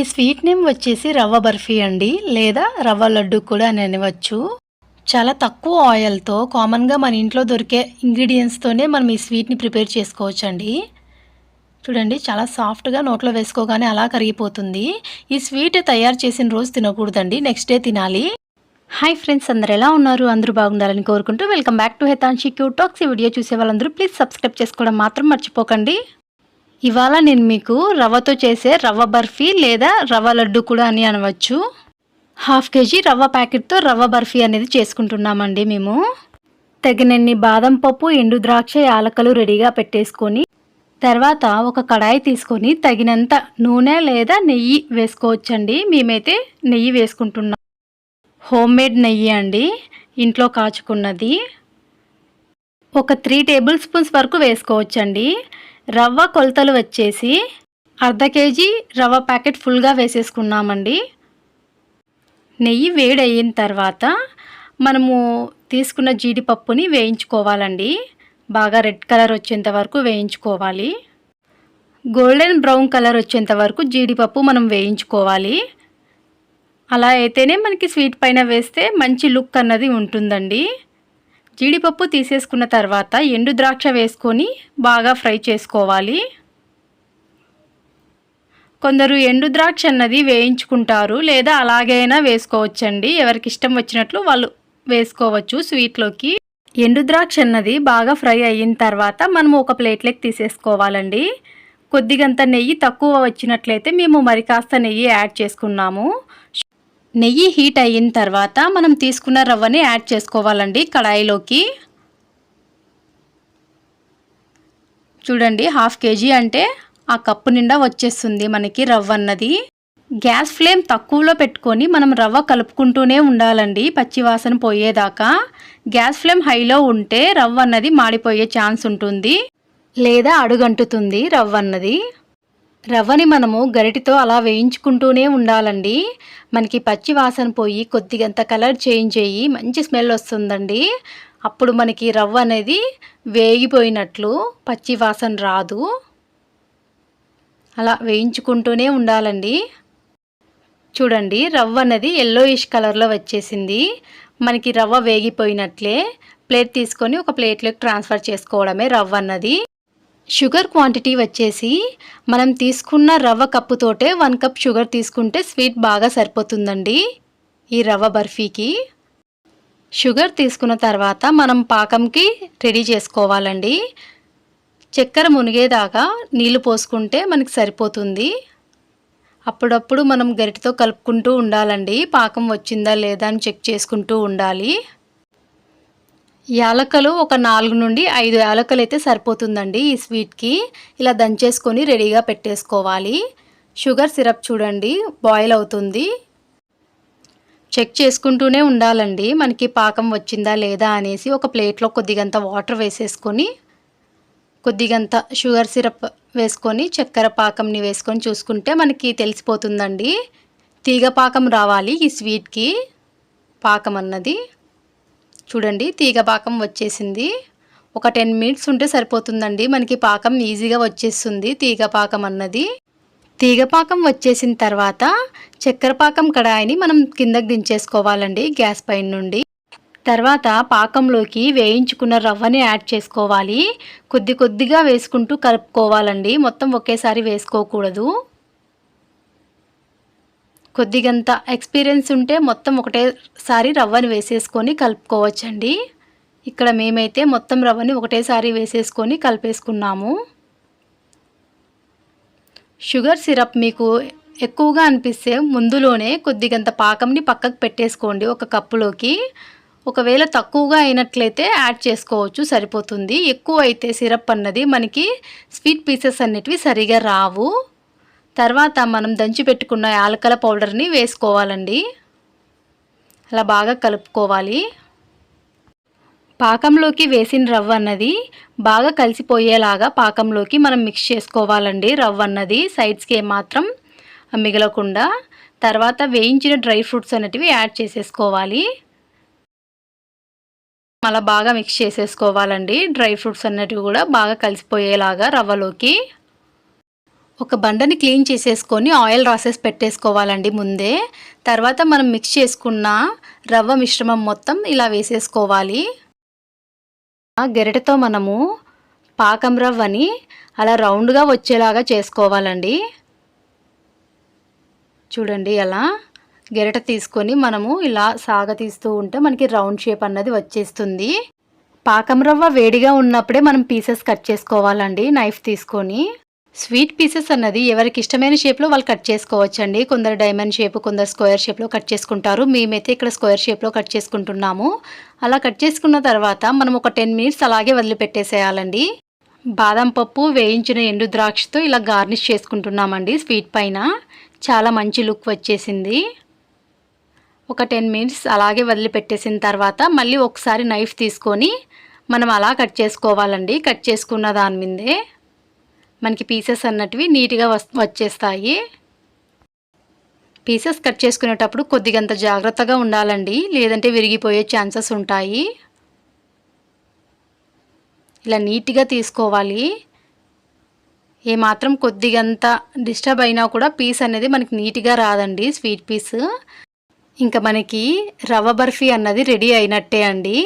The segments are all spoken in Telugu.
ఈ స్వీట్ నేమ్ వచ్చేసి రవ్వ బర్ఫీ అండి లేదా రవ్వ లడ్డు కూడా అని అనవచ్చు. చాలా తక్కువ ఆయిల్తో కామన్గా మన ఇంట్లో దొరికే ఇంగ్రీడియంట్స్తోనే మనం ఈ స్వీట్ని ప్రిపేర్ చేసుకోవచ్చండి. చూడండి చాలా సాఫ్ట్గా నోట్లో వేసుకోగానే అలా కరిగిపోతుంది. ఈ స్వీట్ తయారు చేసిన రోజు తినకూడదండి నెక్స్ట్ డే తినాలి. హాయ్ ఫ్రెండ్స్ అందరు ఎలా ఉన్నారు? అందరూ బాగుండాలని కోరుకుంటూ welcome back to Hetanshi Q talks ఈ వీడియో చూసే వాళ్ళందరూ ప్లీజ్ సబ్స్క్రైబ్ చేసుకోవడం మాత్రం మర్చిపోకండి. ఇవాళ నేను మీకు రవ్వతో చేసే రవ్వ బర్ఫీ లేదా రవ్వ లడ్డు కూడా అని అనవచ్చు. హాఫ్ కేజీ రవ్వ ప్యాకెట్తో రవ్వ బర్ఫీ అనేది చేసుకుంటున్నామండి మేము. తగినన్ని బాదం పప్పు ఎండు ద్రాక్ష యాలకలు రెడీగా పెట్టేసుకొని తర్వాత ఒక కడాయి తీసుకొని తగినంత నూనె లేదా నెయ్యి వేసుకోవచ్చండి. మేమైతే నెయ్యి వేసుకుంటున్నాం. హోమ్ మేడ్ నెయ్యి అండి. ఇంట్లో కాచుకున్నది. ఒక త్రీ టేబుల్ స్పూన్స్ వరకు వేసుకోవచ్చండి. రవ్వ కొలతలు వచ్చేసి అర్ధ కేజీ రవ్వ ప్యాకెట్ ఫుల్గా వేసేసుకున్నామండి. నెయ్యి వేడి అయిన తర్వాత మనము తీసుకున్న జీడిపప్పుని వేయించుకోవాలండి. బాగా రెడ్ కలర్ వచ్చేంత వరకు వేయించుకోవాలి. గోల్డెన్ బ్రౌన్ కలర్ వచ్చేంత వరకు జీడిపప్పు మనం వేయించుకోవాలి. అలా అయితేనే మనకి స్వీట్ పైన వేస్తే మంచి లుక్ అన్నది ఉంటుందండి. జీడిపప్పు తీసేసుకున్న తర్వాత ఎండు ద్రాక్ష వేసుకొని బాగా ఫ్రై చేసుకోవాలి. కొందరు ఎండు ద్రాక్ష అన్నది వేయించుకుంటారు లేదా అలాగైనా వేసుకోవచ్చండి. ఎవరికి ఇష్టం వచ్చినట్లు వాళ్ళు వేసుకోవచ్చు స్వీట్లోకి. ఎండు ద్రాక్ష అన్నది బాగా ఫ్రై అయిన తర్వాత మనము ఒక ప్లేట్లోకి తీసేసుకోవాలండి. కొద్దిగంత నెయ్యి తక్కువ వచ్చినట్లయితే మేము మరి కాస్త నెయ్యి యాడ్ చేసుకున్నాము. నెయ్యి హీట్ అయిన తర్వాత మనం తీసుకున్న రవ్వని యాడ్ చేసుకోవాలండి కడాయిలోకి. చూడండి హాఫ్ కేజీ అంటే ఆ కప్పు నిండా వచ్చేస్తుంది మనకి రవ్వ అన్నది. గ్యాస్ ఫ్లేమ్ తక్కువలో పెట్టుకొని మనం రవ్వ కలుపుకుంటూనే ఉండాలండి పచ్చివాసన పోయేదాకా. గ్యాస్ ఫ్లేమ్ హైలో ఉంటే రవ్వ అన్నది మాడిపోయే ఛాన్స్ ఉంటుంది. లేదా అడుగంటుతుంది రవ్వ అన్నది. రవ్వని మనము గరిటితో అలా వేయించుకుంటూనే ఉండాలండి. మనకి పచ్చి వాసన పోయి కొద్దిగంత కలర్ చేంజ్ అయ్యి మంచి స్మెల్ వస్తుందండి. అప్పుడు మనకి రవ్వ అనేది వేగిపోయినట్లు పచ్చి వాసన రాదు. అలా వేయించుకుంటూనే ఉండాలండి. చూడండి రవ్వ అనేది ఎల్లోయిష్ కలర్లో వచ్చేసింది. మనకి రవ్వ వేగిపోయినట్లే ప్లేట్ తీసుకొని ఒక ప్లేట్లోకి ట్రాన్స్ఫర్ చేసుకోవడమే రవ్వ అన్నది. షుగర్ క్వాంటిటీ వచ్చేసి మనం తీసుకున్న రవ్వ కప్పుతోటే వన్ కప్ షుగర్ తీసుకుంటే స్వీట్ బాగా సరిపోతుందండి ఈ రవ్వ బర్ఫీకి. షుగర్ తీసుకున్న తర్వాత మనం పాకంకి రెడీ చేసుకోవాలండి. చక్కెర మునిగేదాకా నీళ్ళు పోసుకుంటే మనకి సరిపోతుంది. అప్పుడప్పుడు మనం గరిటతో కలుపుకుంటూ ఉండాలండి. పాకం వచ్చిందా లేదా అని చెక్ చేసుకుంటూ ఉండాలి. యాలకలు ఒక నాలుగు నుండి ఐదు యాలకలు అయితే సరిపోతుందండి ఈ స్వీట్కి. ఇలా దంచేసుకొని రెడీగా పెట్టేసుకోవాలి. షుగర్ సిరప్ చూడండి బాయిల్ అవుతుంది. చెక్ చేసుకుంటూనే ఉండాలండి. మనకి పాకం వచ్చిందా లేదా అనేసి ఒక ప్లేట్లో కొద్దిగంత వాటర్ వేసేసుకొని కొద్దిగంత షుగర్ సిరప్ వేసుకొని చక్కెర పాకంని వేసుకొని చూసుకుంటే మనకి తెలిసిపోతుందండి. తీగ పాకం రావాలి ఈ స్వీట్కి పాకం అన్నది. చూడండి తీగ పాకం వచ్చేసింది. ఒక టెన్ మినిట్స్ ఉంటే సరిపోతుందండి. మనకి పాకం ఈజీగా వచ్చేస్తుంది తీగ పాకం అన్నది. తీగ పాకం వచ్చేసిన తర్వాత చక్కెర పాకం కడాయిని మనం కిందకి దించేసుకోవాలండి గ్యాస్ పైన నుండి. తర్వాత పాకంలోకి వేయించుకున్న రవ్వని యాడ్ చేసుకోవాలి. కొద్ది కొద్దిగా వేసుకుంటూ కలుపుకోవాలండి. మొత్తం ఒకేసారి వేసుకోకూడదు. కొద్దిగంత ఎక్స్పీరియన్స్ ఉంటే మొత్తం ఒకటేసారి రవ్వని వేసేసుకొని కలుపుకోవచ్చండి. ఇక్కడ మేమైతే మొత్తం రవ్వని ఒకటేసారి వేసేసుకొని కలిపేసుకున్నాము. షుగర్ సిరప్ మీకు ఎక్కువగా అనిపిస్తే ముందులోనే కొద్దిగంత పాకంని పక్కకు పెట్టేసుకోండి ఒక కప్పులోకి. ఒకవేళ తక్కువగా అయినట్లయితే యాడ్ చేసుకోవచ్చు సరిపోతుంది. ఎక్కువ అయితే సిరప్ అన్నది మనకి స్వీట్ పీసెస్ అన్నిటివి సరిగా రావు. తర్వాత మనం దంచి పెట్టుకున్న యాలకల పౌడర్ని వేసుకోవాలండి. అలా బాగా కలుపుకోవాలి. పాకంలోకి వేసిన రవ్వ అన్నది బాగా కలిసిపోయేలాగా పాకంలోకి మనం మిక్స్ చేసుకోవాలండి. రవ్వ అన్నది సైడ్స్కి ఏమాత్రం మిగలకుండా. తర్వాత వేయించిన డ్రై ఫ్రూట్స్ అనేటివి యాడ్ చేసేసుకోవాలి. అలా బాగా మిక్స్ చేసేసుకోవాలండి. డ్రై ఫ్రూట్స్ అన్నటివి కూడా బాగా కలిసిపోయేలాగా రవ్వలోకి. ఒక బండని క్లీన్ చేసేసుకొని ఆయిల్ రాసేసి పెట్టేసుకోవాలండి ముందే. తర్వాత మనం మిక్స్ చేసుకున్న రవ్వ మిశ్రమం మొత్తం ఇలా వేసేసుకోవాలి. ఆ గెరటతో మనము పాకం రవ్వని అలా రౌండ్గా వచ్చేలాగా చేసుకోవాలండి. చూడండి అలా గెరట తీసుకొని మనము ఇలా సాగ తీస్తూ ఉంటే మనకి రౌండ్ షేప్ అన్నది వచ్చేస్తుంది. పాకం రవ్వ వేడిగా ఉన్నప్పుడే మనం పీసెస్ కట్ చేసుకోవాలండి నైఫ్ తీసుకొని. స్వీట్ పీసెస్ అన్నది ఎవరికి ఇష్టమైన షేప్లో వాళ్ళు కట్ చేసుకోవచ్చండి. కొందరు డైమండ్ షేప్ కొందరు స్క్వేర్ షేప్లో కట్ చేసుకుంటారు. మేమైతే ఇక్కడ స్క్వేర్ షేప్లో కట్ చేసుకుంటున్నాము. అలా కట్ చేసుకున్న తర్వాత మనం ఒక టెన్ మినిట్స్ అలాగే వదిలిపెట్టేసేయాలండి. బాదం పప్పు వేయించిన ఎండు ద్రాక్షతో ఇలా గార్నిష్ చేసుకుంటున్నామండి స్వీట్ పైన. చాలా మంచి లుక్ వచ్చేసింది. ఒక టెన్ మినిట్స్ అలాగే వదిలిపెట్టేసిన తర్వాత మళ్ళీ ఒకసారి నైఫ్ తీసుకొని మనం అలా కట్ చేసుకోవాలండి. కట్ చేసుకున్న దాని మీదే. మనకి పీసెస్ అన్నటివి నీట్గా వచ్చేస్తాయి. పీసెస్ కట్ చేసుకునేటప్పుడు కొద్దిగంత జాగ్రత్తగా ఉండాలండి. లేదంటే విరిగిపోయే ఛాన్సెస్ ఉంటాయి. ఇలా నీట్గా తీసుకోవాలి. ఏమాత్రం కొద్దిగంత డిస్టర్బ్ అయినా కూడా పీస్ అనేది మనకి నీట్గా రాదండి స్వీట్ పీస్. ఇంకా మనకి రవ్వ బర్ఫీ అన్నది రెడీ అయినట్టే అండి.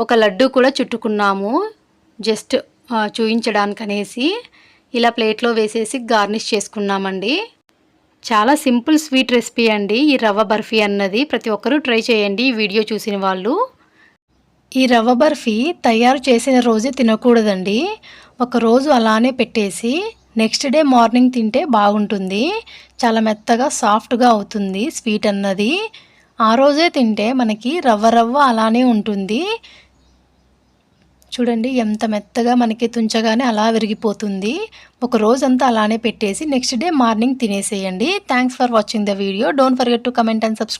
ఒక లడ్డు కూడా చుట్టుకున్నాము. జస్ట్ చూయించడానికి అనేసి ఇలా ప్లేట్లో వేసేసి గార్నిష్ చేసుకున్నామండి. చాలా సింపుల్ స్వీట్ రెసిపీ అండి ఈ రవ్వ బర్ఫీ అన్నది. ప్రతి ఒక్కరూ ట్రై చేయండి ఈ వీడియో చూసిన వాళ్ళు. ఈ రవ్వ బర్ఫీ తయారు చేసిన రోజే తినకూడదండి. ఒకరోజు అలానే పెట్టేసి నెక్స్ట్ డే మార్నింగ్ తింటే బాగుంటుంది. చాలా మెత్తగా సాఫ్ట్గా అవుతుంది స్వీట్ అన్నది. ఆ రోజే తింటే మనకి రవ్వ రవ్వ అలానే ఉంటుంది. చూడండి ఎంత మెత్తగా మనకి తుంచగానే అలా విరిగిపోతుంది. ఒక రోజంతా అలానే పెట్టేసి next day morning తినేసేయండి. Thanks for watching the video don't forget to comment and subscribe